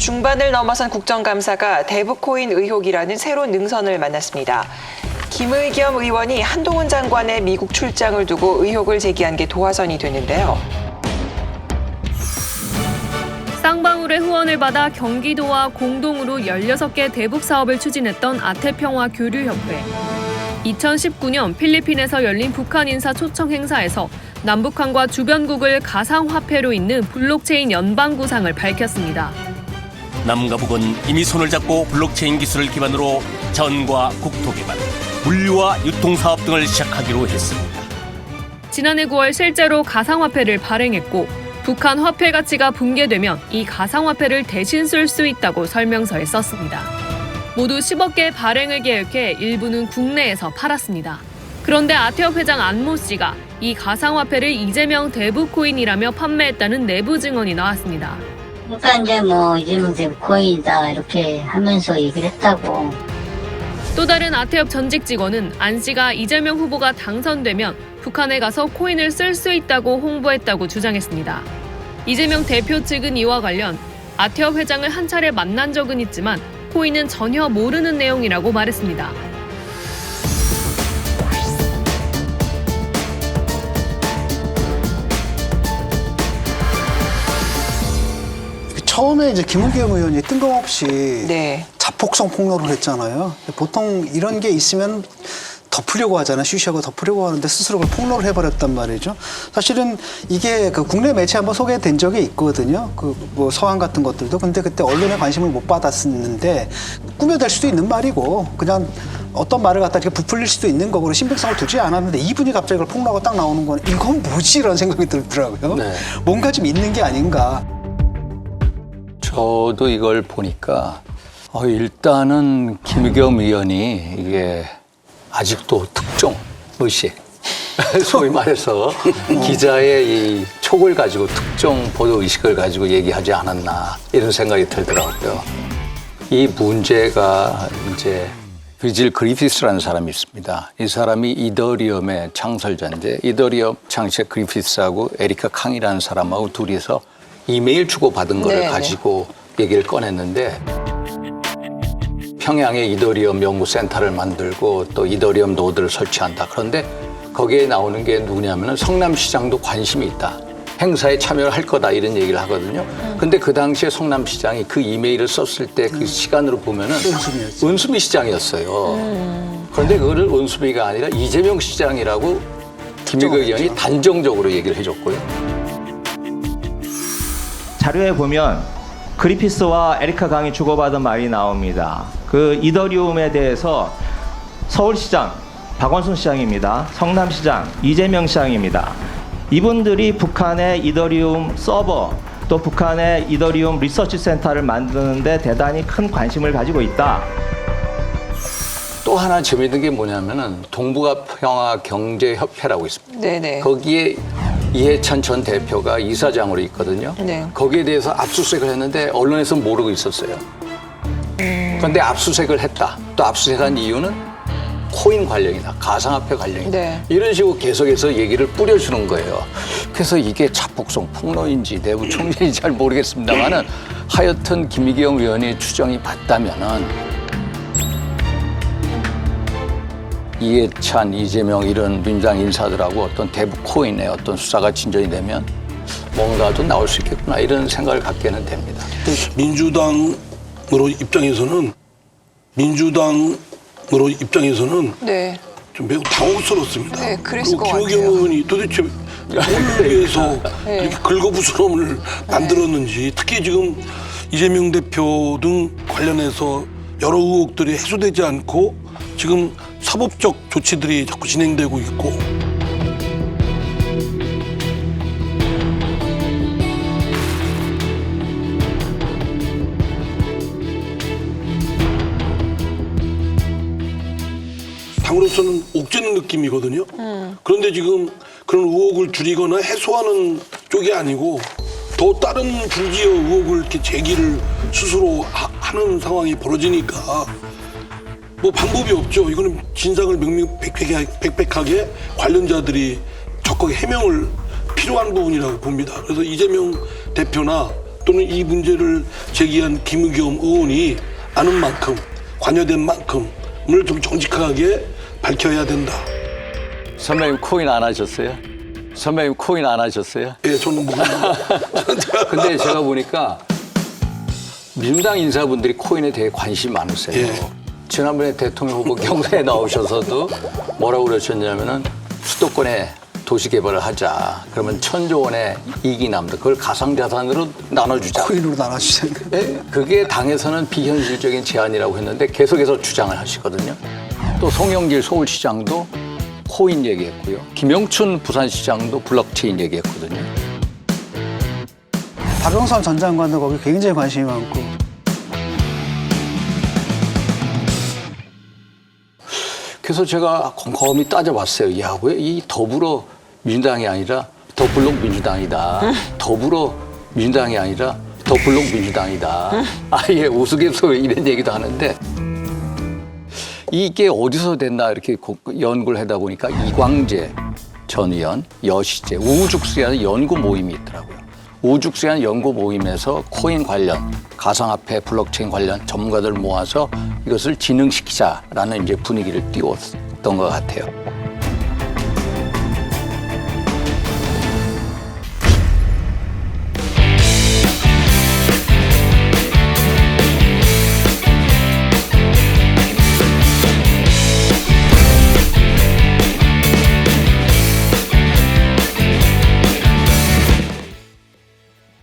중반을 넘어선 국정감사가 대북코인 의혹이라는 새로운 능선을 만났습니다. 김의겸 의원이 한동훈 장관의 미국 출장을 두고 의혹을 제기한 게 도화선이 됐는데요. 쌍방울의 후원을 받아 경기도와 공동으로 16개 대북 사업을 추진했던 아태평화 교류협회. 2019년 필리핀에서 열린 북한 인사 초청 행사에서 남북한과 주변국을 가상화폐로 잇는 블록체인 연방구상을 밝혔습니다. 남과 북은 이미 손을 잡고 블록체인 기술을 기반으로 전과 국토 개발, 물류와 유통 사업 등을 시작하기로 했습니다. 지난해 9월 실제로 가상화폐를 발행했고 북한 화폐 가치가 붕괴되면 이 가상화폐를 대신 쓸 수 있다고 설명서에 썼습니다. 모두 10억 개 발행을 계획해 일부는 국내에서 팔았습니다. 그런데 아태업 회장 안모 씨가 이 가상화폐를 이재명 대부코인이라며 판매했다는 내부 증언이 나왔습니다. 그러니까 이제 뭐 이재명 코인이다 이렇게 하면서 얘기를 했다고 또 다른 아태업 전직 직원은 안 씨가 이재명 후보가 당선되면 북한에 가서 코인을 쓸 수 있다고 홍보했다고 주장했습니다. 이재명 대표 측은 이와 관련 아태업 회장을 한 차례 만난 적은 있지만 코인은 전혀 모르는 내용이라고 말했습니다. 처음에 이제 김은경 의원이 뜬금없이 네. 자폭성 폭로를 했잖아요. 보통 이런 게 있으면 덮으려고 하잖아요. 쉬쉬하고 덮으려고 하는데 스스로 그걸 폭로를 해버렸단 말이죠. 사실은 이게 그 국내 매체 한번 소개된 적이 있거든요. 그 뭐 서한 같은 것들도. 근데 그때 언론의 관심을 못 받았었는데 꾸며댈 수도 있는 말이고 그냥 어떤 말을 갖다 이렇게 부풀릴 수도 있는 거고 신빙성을 두지 않았는데 이분이 갑자기 그걸 폭로하고 딱 나오는 건 이건 뭐지? 이런 생각이 들더라고요. 네. 뭔가 좀 있는 게 아닌가. 저도 이걸 보니까 어, 일단은 김의겸 의원이 이게 아직도 특종 의식 소위 말해서 기자의 이 촉을 가지고 특정 보도 의식을 가지고 얘기하지 않았나 이런 생각이 들더라고요. 이 문제가 이제 비질 그리피스라는 사람이 있습니다. 이 사람이 이더리움의 창설자인데 이더리움 창시자 그리피스하고 에리카 캉이라는 사람하고 둘이서 이메일 주고 받은 거를 네, 네. 가지고 얘기를 꺼냈는데 평양에 이더리움 연구센터를 만들고 또 이더리움 노드를 설치한다. 그런데 거기에 나오는 게 누구냐면 성남시장도 관심이 있다. 행사에 참여를 할 거다 이런 얘기를 하거든요. 근데 그 당시에 성남시장이 그 이메일을 썼을 때그 시간으로 보면은 은수미였죠. 은수미 시장이었어요. 그런데 그거를 은수미가 아니라 이재명 시장이라고 김의겸 의원이 단정적으로 얘기를 해줬고요. 자료에 보면 그리피스와 에리카 강이 주고받은 말이 나옵니다. 그 이더리움에 대해서 서울시장 박원순 시장입니다. 성남시장 이재명 시장입니다. 이분들이 북한의 이더리움 서버 또 북한의 이더리움 리서치 센터를 만드는데 대단히 큰 관심을 가지고 있다. 또 하나 재미있는 게 뭐냐면은 동북아 평화 경제 협회라고 있습니다. 네네. 거기에 이해찬 전 대표가 이사장으로 있거든요. 네. 거기에 대해서 압수수색을 했는데 언론에서 모르고 있었어요. 그런데 압수수색을 했다. 또 압수수색한 이유는 코인 관련이다. 가상화폐 관련이다. 네. 이런 식으로 계속해서 얘기를 뿌려주는 거예요. 그래서 이게 자폭성 폭로인지 내부 총질인지 잘 모르겠습니다만은 하여튼 김희경 의원의 추정이 맞다면은 이해찬, 이재명 이런 민주당 인사들하고 어떤 대북 코인의 어떤 수사가 진전이 되면 뭔가도 나올 수 있겠구나 이런 생각을 갖게는 됩니다. 민주당으로 입장에서는 민주당으로 입장에서는 네. 좀 매우 당혹스럽습니다. 네, 그랬을 것 같아요. 의원이 도대체 뭘 위해서 네. 이렇게 긁어부스럼을 만들었는지 특히 지금 이재명 대표 등 관련해서 여러 의혹들이 해소되지 않고 지금 사법적 조치들이 자꾸 진행되고 있고 당으로서는 옥죄는 느낌이거든요. 그런데 지금 그런 의혹을 줄이거나 해소하는 쪽이 아니고 더 다른 불지의 의혹을 이렇게 제기를 스스로 하, 는 상황이 벌어지니까 뭐 방법이 없죠. 이거는 진상을 명명백백하게 관련자들이 적극 해명을 필요한 부분이라고 봅니다. 그래서 이재명 대표나 또 또는 이 문제를 제기한 김의겸 의원이 아는 만큼 관여된 만큼을 좀 정직하게 밝혀야 된다. 선배님 코인 안 하셨어요? 선배님 코인 안 하셨어요? 예, 저는 뭐 근데 제가 보니까 민주당 인사분들이 코인에 대해 관심이 많으세요. 예. 지난번에 대통령 후보 경선에 나오셔서도 뭐라고 그러셨냐면은 수도권에 도시 개발을 하자. 그러면 천조 원의 이익이 남다. 그걸 가상 자산으로 나눠주자. 코인으로 나눠주세요. 예, 그게 당에서는 비현실적인 제안이라고 했는데 계속해서 주장을 하시거든요. 또 송영길 서울시장도 코인 얘기했고요. 김영춘 부산시장도 블록체인 얘기했거든요. 박영선 전 장관도 거기 굉장히 관심이 많고 그래서 제가 곰곰이 따져봤어요. 야, 왜 이 더불어 민주당이 아니라 더블록 민주당이다. 더불어 민주당이 아니라 더블록 민주당이다. 아예 우스갯소리 이런 얘기도 하는데 이게 어디서 됐나 이렇게 고- 연구를 하다 보니까 이광재 전 의원, 여시재, 우죽수라는 연구 모임이 있더라고요. 우죽수라는 연구 모임에서 코인 관련, 가상화폐, 블록체인 관련 전문가들 모아서 이것을 진흥시키자라는 이제 분위기를 띄웠던 것 같아요.